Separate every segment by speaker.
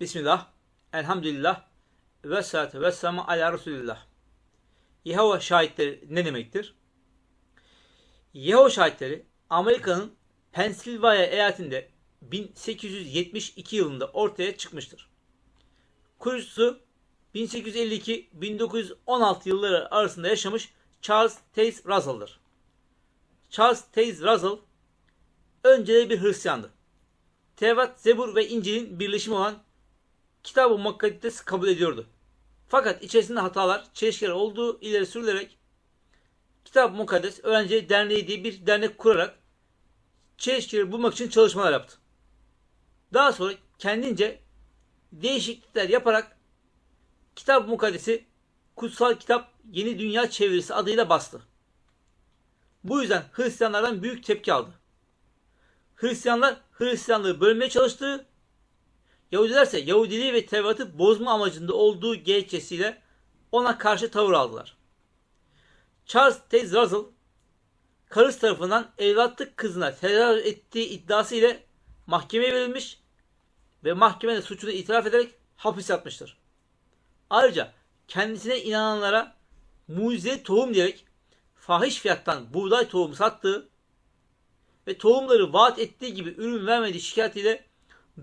Speaker 1: Bismillah, elhamdülillah, ve salatu ve selamu ala Resulillah. Yehova şahitleri ne demektir? Yehova şahitleri Amerika'nın Pensilvanya eyaletinde 1872 yılında ortaya çıkmıştır. Kurucusu 1852-1916 yılları arasında yaşamış Charles Taze Russell'dır. Charles Taze Russell önceleri bir Hristiyandı. Tevrat, Zebur ve İncil'in birleşimi olan Kitab-ı kabul ediyordu. Fakat içerisinde hatalar, çelişkiler olduğu ileri sürülerek Kitab-ı Mukaddes Öğrenci Derneği diye bir dernek kurarak çelişkileri bulmak için çalışmalar yaptı. Daha sonra kendince değişiklikler yaparak Kitab-ı Mukaddes'i Kutsal Kitap Yeni Dünya Çevirisi adıyla bastı. Bu yüzden Hristiyanlardan büyük tepki aldı. Hristiyanlar Hristiyanlığı bölmeye çalıştı. Yahudiler ise Yahudiliği ve Tevrat'ı bozma amacında olduğu gerekçesiyle ona karşı tavır aldılar. Charles Taze Russell, karısı tarafından evlatlık kızına tecavüz ettiği iddiası ile mahkemeye verilmiş ve mahkemede suçunu itiraf ederek hapis yatmıştır. Ayrıca kendisine inananlara mucize tohum diyerek fahiş fiyattan buğday tohumu sattığı ve tohumları vaat ettiği gibi ürün vermediği şikayetiyle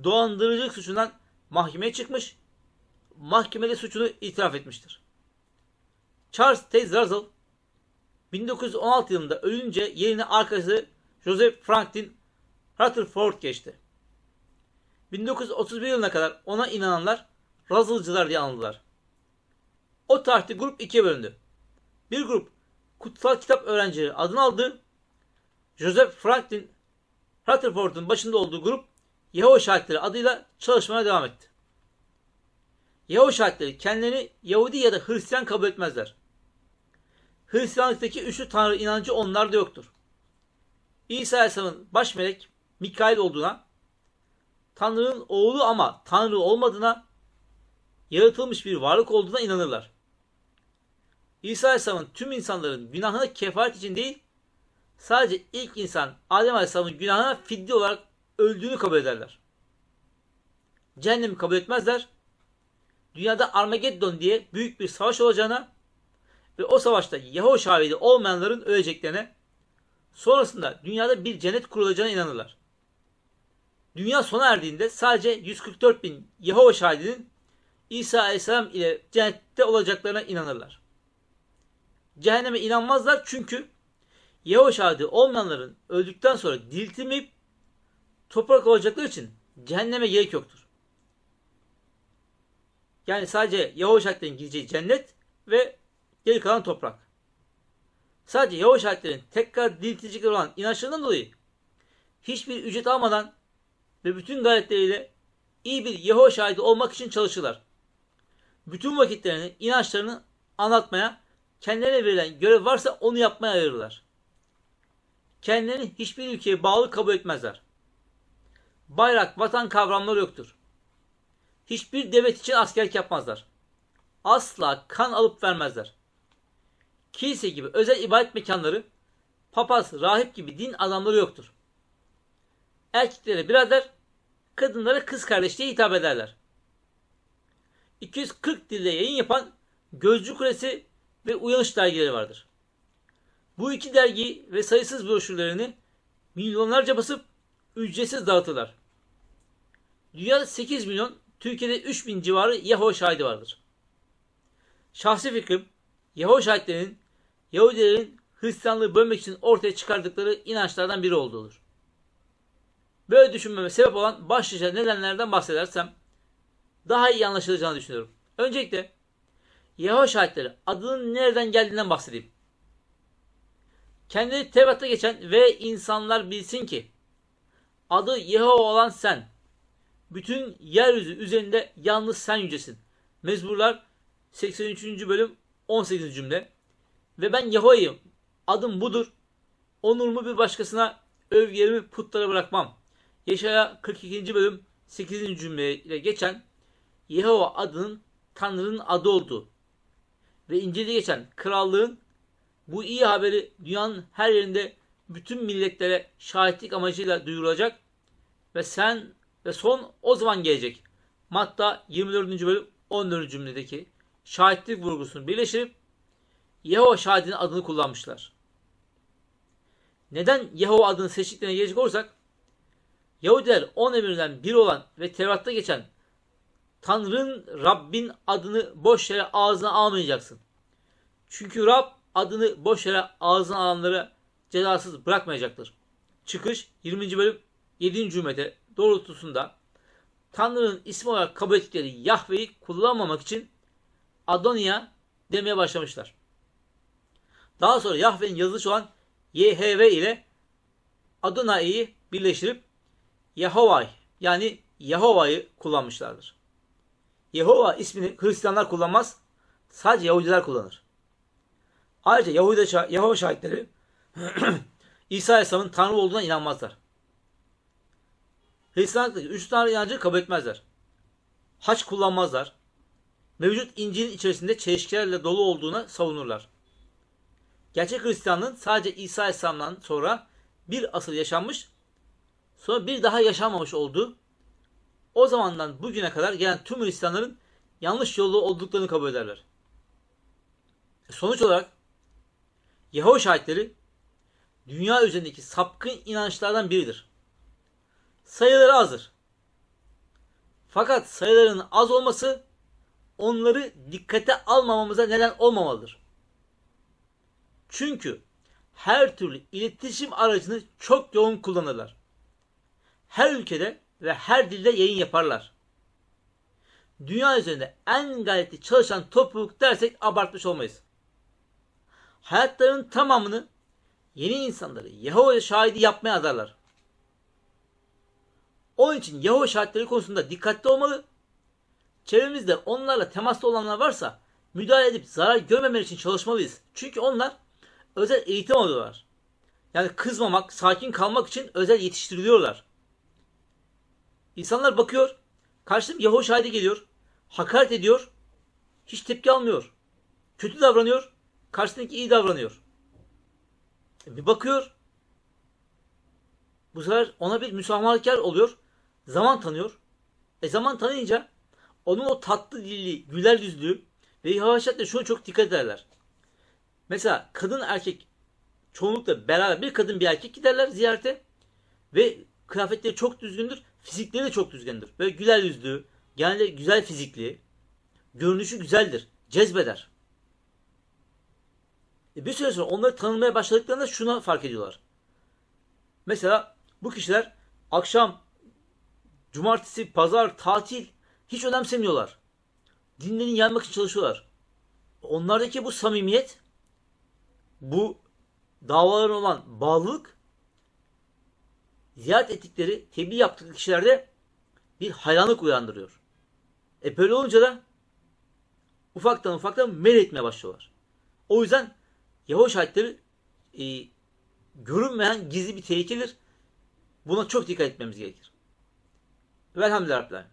Speaker 1: dolandırıcılık suçundan mahkemeye çıkmış, mahkemede suçunu itiraf etmiştir. Charles Taze Russell 1916 yılında ölünce yerine arkadaşı Joseph Franklin Rutherford geçti. 1931 yılına kadar ona inananlar Russell'cılar diye anıldılar. O tarihte grup ikiye bölündü. Bir grup kutsal kitap öğrencileri adını aldı. Joseph Franklin Rutherford'un başında olduğu grup Yehova şahitleri adıyla çalışmaya devam etti. Yehova şahitleri kendilerini Yahudi ya da Hristiyan kabul etmezler. Hristiyanlıktaki üçlü tanrı inancı onlarda yoktur. İsa Aleyhisselam'ın baş melek Mikail olduğuna, Tanrı'nın oğlu ama Tanrı olmadığına, yaratılmış bir varlık olduğuna inanırlar. İsa Aleyhisselam'ın tüm insanların günahına kefaret için değil, sadece ilk insan Adem Aleyhisselam'ın günahına fidye olarak öldüğünü kabul ederler. Cehennemi kabul etmezler. Dünyada Armageddon diye büyük bir savaş olacağına ve o savaşta Yahoo şahidi olmayanların öleceklerine, sonrasında dünyada bir cennet kurulacağına inanırlar. Dünya sona erdiğinde sadece 144 bin Yahova şahidinin İsa Aleyhisselam ile cennette olacaklarına inanırlar. Cehenneme inanmazlar çünkü Yahova şahidi olmayanların öldükten sonra diriltilmeyip toprak olacakları için cehenneme gerek yoktur. Yani sadece Yahova şahitlerin gideceği cennet ve geri kalan toprak. Sadece Yahova şahitlerin tekrar diriltilecekleri olan inançlarından dolayı hiçbir ücret almadan ve bütün gayretleriyle iyi bir Yahova şahidi olmak için çalışırlar. Bütün vakitlerini, inançlarını anlatmaya, kendilerine verilen görev varsa onu yapmaya ayırırlar. Kendilerini hiçbir ülkeye bağlı kabul etmezler. Bayrak, vatan kavramları yoktur. Hiçbir devlet için askerlik yapmazlar. Asla kan alıp vermezler. Kilise gibi özel ibadet mekanları, papaz, rahip gibi din adamları yoktur. Erkeklere birader, kadınlara kız kardeş diye hitap ederler. 240 dilde yayın yapan Gözcü Kulesi ve Uyanış dergileri vardır. Bu iki dergi ve sayısız broşürlerini milyonlarca basıp ücretsiz dağıtırlar. Dünyada 8 milyon, Türkiye'de 3 bin civarı Yahoo şahidi vardır. Şahsi fikrim, Yahoo şahitlerinin Yahudilerin Hristiyanlığı bölmek için ortaya çıkardıkları inançlardan biri olduğudur. Böyle düşünmeme sebep olan başlıca nedenlerden bahsedersem daha iyi anlaşılacağını düşünüyorum. Öncelikle Yahoo şahitleri adının nereden geldiğinden bahsedeyim. Kendileri Tevrat'ta geçen ve insanlar bilsin ki adı Yehova olan sen. Bütün yeryüzü üzerinde yalnız sen yücesin. Mezmurlar 83. bölüm 18. cümle. Ve ben Yehova'yım. Adım budur. Onurumu bir başkasına öv yerimi putlara bırakmam. Yaşaya 42. bölüm 8. cümle ile geçen Yehova adının Tanrı'nın adı olduğu ve İncil'de geçen krallığın bu iyi haberi dünyanın her yerinde bütün milletlere şahitlik amacıyla duyurulacak ve sen ve son o zaman gelecek. Matta 24. bölüm 14. cümledeki şahitlik vurgusunu birleştirip Yehova şahidinin adını kullanmışlar. Neden Yehova adını seçtiklerine gelecek olursak Yahudiler 10 emirden biri olan ve Tevrat'ta geçen Tanrın Rabbin adını boş yere ağzına almayacaksın. Çünkü Rab adını boş yere ağzına alanları cezasız bırakmayacaktır. Çıkış 20. bölüm 7. cümlede doğrultusunda Tanrı'nın ismi olarak kabul ettikleri Yahve'yi kullanmamak için Adonia demeye başlamışlar. Daha sonra Yahve'nin yazılışı olan YHV ile Adonai'yi birleştirip Yehovay yani Yehova'yı kullanmışlardır. Yehova ismini Hristiyanlar kullanmaz, sadece Yahudiler kullanır. Ayrıca Yahudi Yehova şahitleri İsa Aleyhisselam'ın Tanrı olduğuna inanmazlar. Hristiyanlıktaki üç Tanrı inancı kabul etmezler. Haç kullanmazlar. Mevcut İncil'in içerisinde çelişkilerle dolu olduğuna savunurlar. Gerçek Hristiyanlığın sadece İsa Aleyhisselam'dan sonra bir asıl yaşanmış, sonra bir daha yaşanmamış olduğu, o zamandan bugüne kadar gelen tüm Hristiyanların yanlış yolda olduklarını kabul ederler. Sonuç olarak Yehova şahitleri dünya üzerindeki sapkın inançlardan biridir. Sayıları azdır. Fakat sayılarının az olması onları dikkate almamamıza neden olmamalıdır. Çünkü her türlü iletişim aracını çok yoğun kullanırlar. Her ülkede ve her dilde yayın yaparlar. Dünya üzerinde en gayretli çalışan topluluk dersek abartmış olmayız. Hayatlarının tamamını yeni insanları Yehova şahidi yapmaya adarlar. Onun için Yehova şahitleri konusunda dikkatli olmalı. Çevremizde onlarla temasta olanlar varsa müdahale edip zarar görmemeleri için çalışmalıyız. Çünkü onlar özel eğitim alıyorlar. Yani kızmamak, sakin kalmak için özel yetiştiriliyorlar. İnsanlar bakıyor, karşısında Yehova şahidi geliyor, hakaret ediyor, hiç tepki almıyor. Kötü davranıyor, karşısındaki iyi davranıyor. Bir bakıyor, bu sefer ona bir müsamahakar oluyor, zaman tanıyor. E zaman tanıyınca onun o tatlı dilli, güler yüzlü ve yavaşlatla şunu çok dikkat ederler. Mesela kadın erkek çoğunlukla beraber bir kadın bir erkek giderler ziyarete ve kıyafetleri çok düzgündür, fizikleri de çok düzgündür. Böyle güler yüzlü, yani güzel fizikli, görünüşü güzeldir, cezbeder. E bir süre sonra onları tanımaya başladıklarında şuna fark ediyorlar. Mesela bu kişiler akşam, cumartesi, pazar, tatil hiç önemsemiyorlar. Dinlerini yanmak için çalışıyorlar. Onlardaki bu samimiyet, bu davaların olan bağlılık ziyaret ettikleri, tebliğ yaptıkları kişilerde bir hayranlık uyandırıyor. E böyle olunca da ufaktan ufaktan mel etmeye başlıyorlar. O yüzden Yahoo şahitleri e, görünmeyen gizli bir tehlikedir. Buna çok dikkat etmemiz gerekir. Velhamdülillah.